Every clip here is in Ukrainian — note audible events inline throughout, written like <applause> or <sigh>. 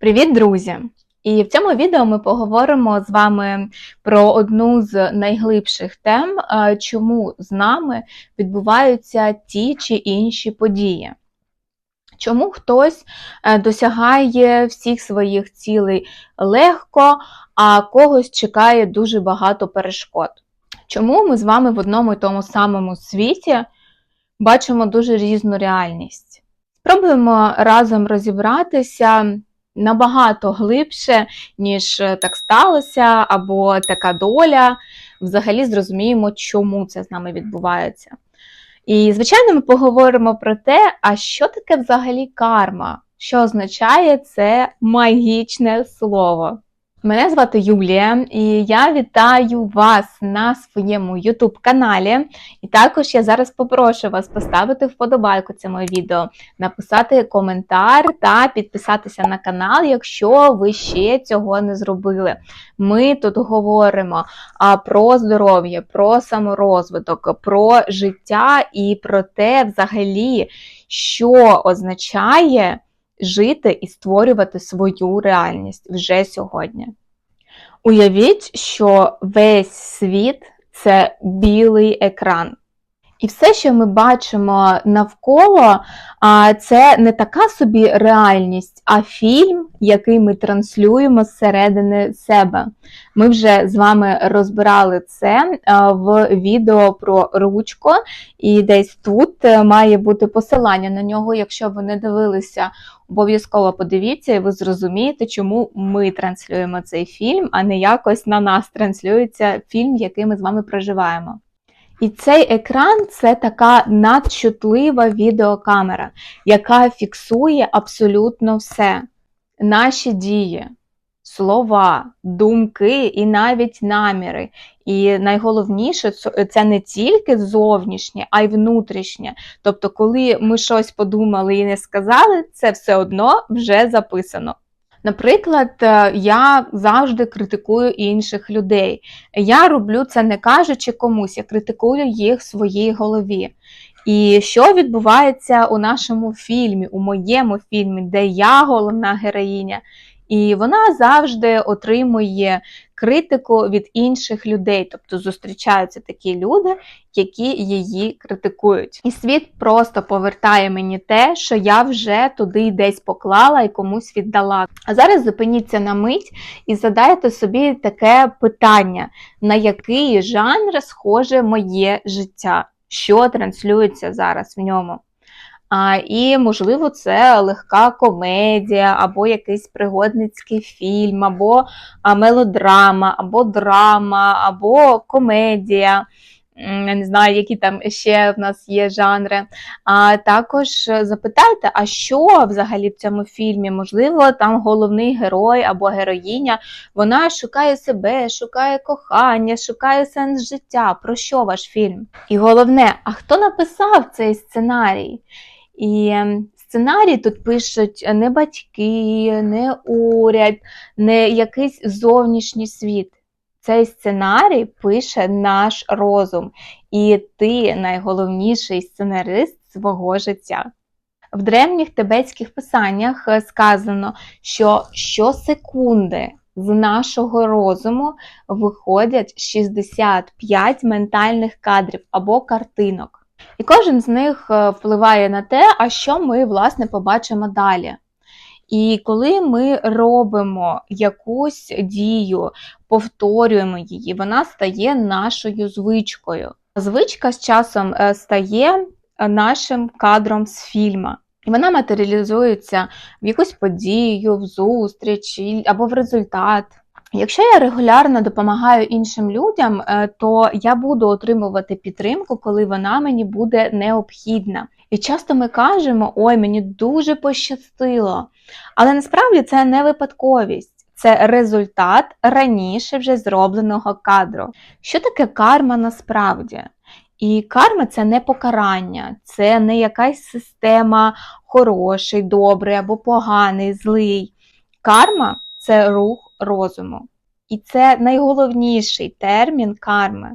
Привіт, друзі! І в цьому відео ми поговоримо з вами про одну з найглибших тем, е, чому з нами відбуваються ті чи інші події. Чому хтось е, досягає всіх своїх цілей легко, а когось чекає дуже багато перешкод? Чому ми з вами в одному і тому самому світі бачимо дуже різну реальність? Спробуємо разом розібратися набагато глибше, ніж е, так сталося, або така доля. Взагалі зрозуміємо, чому це з нами відбувається. І, звичайно, ми поговоримо про те, а що таке взагалі карма, що означає це магічне слово. Мене звати Юлія, і я вітаю вас на своєму YouTube каналі. І також я зараз попрошу вас поставити вподобайку цьому відео, написати коментар та підписатися на канал, якщо ви ще цього не зробили. Ми тут говоримо про здоров'я, про саморозвиток, про життя і про те, взагалі, що означає жити і створювати свою реальність вже сьогодні. Уявіть, що весь світ це білий екран. І все, що ми бачимо навколо, це не така собі реальність, а фільм, який ми транслюємо зсередини себе. Ми вже з вами розбирали це в відео про ручку, і десь тут е, має бути посилання на нього. Якщо ви не дивилися, обов'язково подивіться, і ви зрозумієте, чому ми транслюємо цей фільм, а не якось на нас транслюється фільм, який ми з вами проживаємо. І цей екран це така надчутлива відеокамера, яка фіксує абсолютно все. Наші дії, слова, думки і навіть наміри. І найголовніше, це не тільки зовнішнє, а й внутрішнє. Тобто, коли ми щось подумали і не сказали, це все одно вже записано. Наприклад, е, я завжди критикую інших людей. Я роблю це не кажучи комусь, я критикую їх в своїй голові. І що відбувається у нашому фільмі, у моєму фільмі, де я головна героїня? І вона завжди отримує критику від інших людей. Тобто зустрічаються такі люди, які її критикують. І світ просто повертає мені те, що я вже туди десь поклала і комусь віддала. А зараз зупиніться на мить і задайте собі таке питання: на який жанр схоже моє життя? Що транслюється зараз в ньому? А, І, можливо, це легка комедія, або якийсь пригодницький фільм, або мелодрама, або драма, або комедія. Я не знаю, які там ще в нас є жанри. А також запитайте, а що взагалі в цьому фільмі? Можливо, там головний герой або героїня, вона шукає себе, шукає кохання, шукає сенс життя. Про що ваш фільм? І головне, а хто написав цей сценарій? І ем, сценарій тут пишуть не батьки, не уряд, не якийсь зовнішній світ. Цей сценарій пише наш розум, і ти найголовніший сценарист свого життя. В древніх тибетських писаннях е, сказано, що щосекунди з нашого розуму виходять 65 ментальних кадрів або картинок. І кожен з них е, впливає на те, а що ми, власне, побачимо далі. І коли ми робимо якусь дію, повторюємо її, вона стає нашою звичкою. Звичка з часом е, стає нашим кадром з фільма. І вона матеріалізується в якусь подію, в зустріч або в результат. Якщо я регулярно допомагаю іншим людям, е, то я буду отримувати підтримку, коли вона мені буде необхідна. І часто ми кажемо, ой, мені дуже пощастило. Але насправді це не випадковість. Це результат раніше вже зробленого кадру. Що таке карма насправді? І карма це не покарання, це не якась система хороший, добрий або поганий, злий. Карма це рух розуму. І це найголовніший термін карми.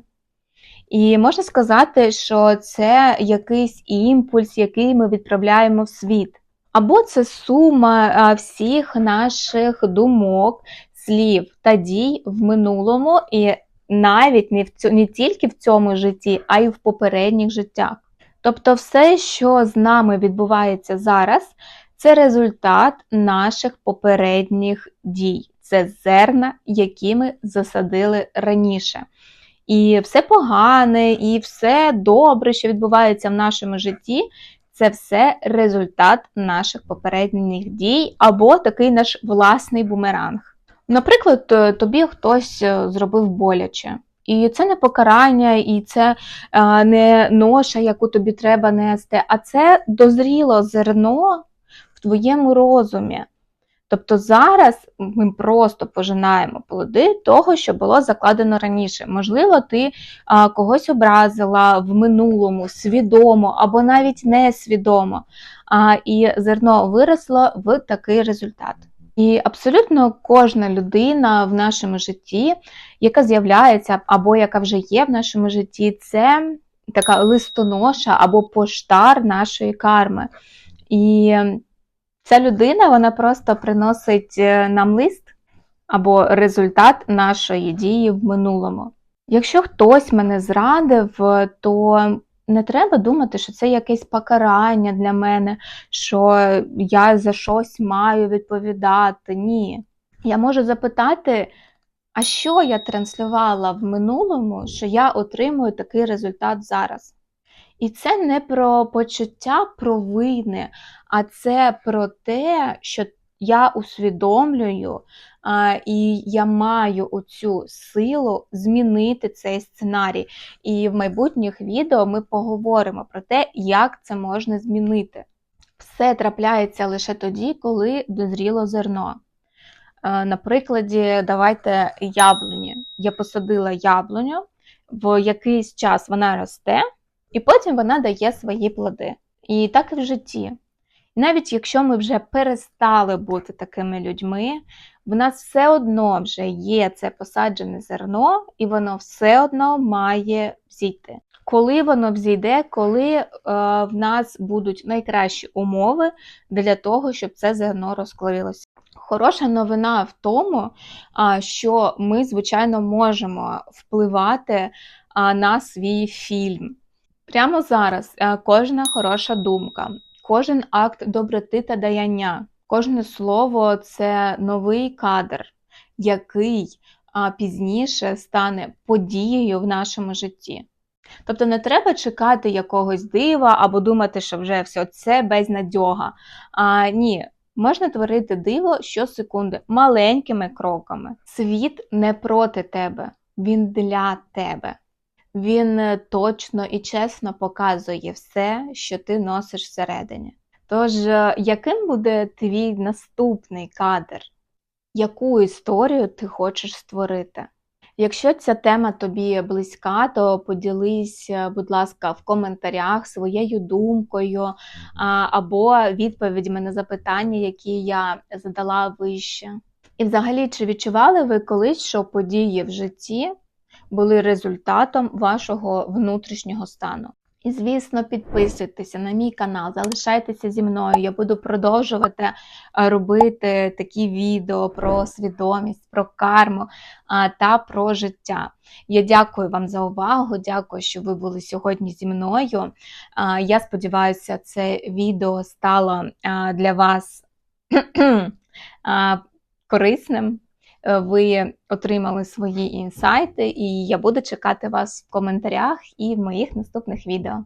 І можна сказати, що це якийсь імпульс, який ми відправляємо в світ. Або це сума всіх наших думок, слів та дій в минулому, і навіть не, в цьо- не тільки в цьому житті, а й в попередніх життях. Тобто, все, що з нами відбувається зараз, це результат наших попередніх дій. Це зерна, які ми засадили раніше. І все погане, і все добре, що відбувається в нашому житті, це все результат наших попередніх дій або такий наш власний бумеранг. Наприклад, е, тобі хтось е, зробив боляче. І це не покарання, і це е, не ноша, яку тобі треба нести, а це дозріло зерно в твоєму розумі. Тобто зараз ми просто пожинаємо плоди того, що було закладено раніше. Можливо, ти а, когось образила в минулому свідомо або навіть несвідомо, а, і зерно виросло в такий результат. І абсолютно кожна людина в нашому житті, яка з'являється або яка вже є в нашому житті, це така листоноша або поштар нашої карми. І ця людина вона просто приносить е, нам лист або результат нашої дії в минулому. Якщо хтось мене зрадив, то не треба думати, що це якесь покарання для мене, що я за щось маю відповідати. Ні. Я можу запитати, а що я транслювала в минулому, що я отримую такий результат зараз? І це не про почуття провини, а це про те, що я усвідомлюю, а, і я маю оцю силу змінити цей сценарій. І в майбутніх відео ми поговоримо про те, як це можна змінити. Все трапляється лише тоді, коли дозріло зерно. На прикладі, давайте яблуні. Я посадила яблуню, в якийсь час вона росте, і потім вона дає свої плоди. І так і в житті. Навіть якщо ми вже перестали бути такими людьми, в нас все одно вже є це посаджене зерно, і воно все одно має взійти. Коли воно взійде, коли е, в нас будуть найкращі умови для того, щоб це зерно розклеїлося. Хороша новина в тому, що ми, звичайно, можемо впливати на свій фільм. Прямо зараз е, кожна хороша думка, кожен акт доброти та даяння, кожне слово це новий кадр, який пізніше стане подією в нашому житті. Тобто не треба чекати якогось дива або думати, що вже все це безнадьога. А, ні, можна творити диво щосекунди маленькими кроками. Світ не проти тебе, він для тебе. Він е, точно і чесно показує все, що ти носиш всередині. Тож, е, яким буде твій наступний кадр? Яку історію ти хочеш створити? Якщо ця тема тобі близька, то поділись, е, будь ласка, в коментарях своєю думкою або відповідьми на запитання, які я задала вище. І взагалі, чи відчували ви колись, що події в житті були результатом вашого внутрішнього стану? І, звісно, підписуйтеся на мій канал, залишайтеся зі мною. Я буду продовжувати е, робити такі відео про свідомість, про карму а, та про життя. Я дякую вам за увагу. Дякую, що ви були сьогодні зі мною. А, Я сподіваюся, це відео стало для вас <clears throat> корисним. Е, Ви отримали свої інсайти, і я буду чекати вас в коментарях і в моїх наступних відео.